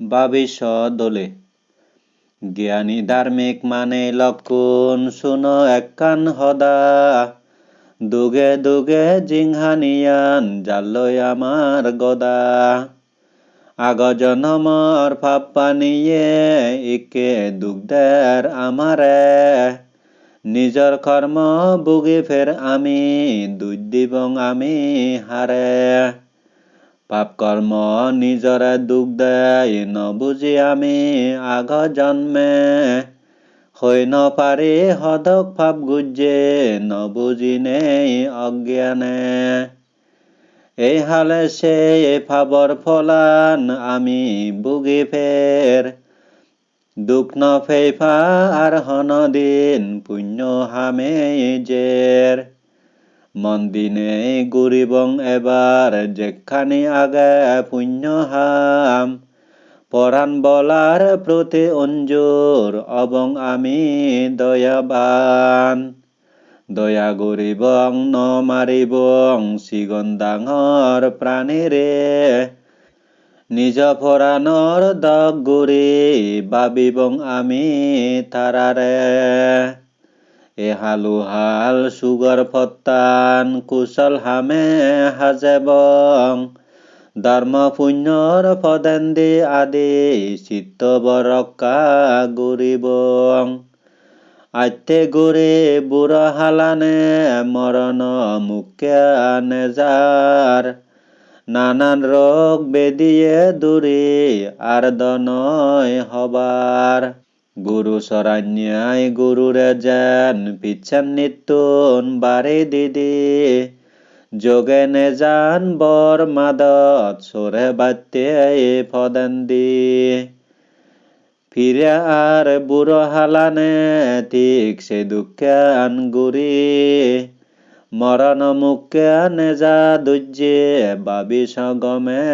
ভবিষ্যৎ দলে জ্ঞানী ধার্মিক মানে লক্ষণ, শুনো একখান সদা। দুগে দুগে জিংহানিয়ান জালৈ আমাৰ গদা। আগ জনমৰ পাপ পানীয়ে ইকে দুগ্ধের আমারে। নিজৰ কৰ্ম বুগি ফের আমি, দুই দিবং আমি হারে। পাপ কর্ম নিজরে দুখ দেয় নবুজি আমি আগ জন্মে। হৈ নপাৰি সদক পাপ গুজে নবুজি নেই অজ্ঞানে। এই হালে সে পাপর ফলান, আমি বুগি ফের। দুখ নফেফা আর হনদিন পুণ্য হামে জের। মন দিনে গুরিবং এবার যেখানি আগে পুণ্য হাম। পরাণ বলার প্রতি অঞ্জুর অবং আমি দয়াবান। দয়া গরিবং ন মারিবং সিগন ডাঙর প্রাণীরে। নিজ পরাণর দগ গুৰি বাবিবং আমি তারারে। এহালু হাল সুগর ফত্তান কুশল হামে হাজেবং। ধর্ম পুণ্যর পদেন্দি আদি চিত্ত বরকা গুরিবং। আত্মে গুরে বুড় হালানে মরণ মুখ্যা নেজার নানান রোগ বেদিয়ে দূরে আর দনয় হবার। গুরু সরান্যায় গুরুরে পিছন নিতুন বারে দিদি। যোগে নে যান বর মাদত, সরে বাত্যে ফদন্দি ফিরে আর বুড়ো হালানে ঠিক সে দুঃখান গুরি মরণ মুখে নেজা দুজ্জে বাবি সগমে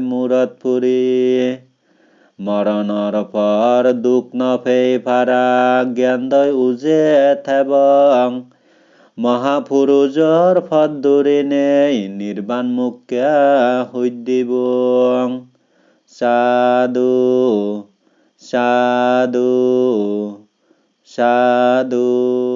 মূরত পুরি মরণর পর দুঃখ নফে ফারা জ্ঞানদয় উজে থেবং। মহাপুরুষর ফদ্দুরি নেই নির্বাণ মুখ্যা হইদিবং সাধু সাধু সাধু।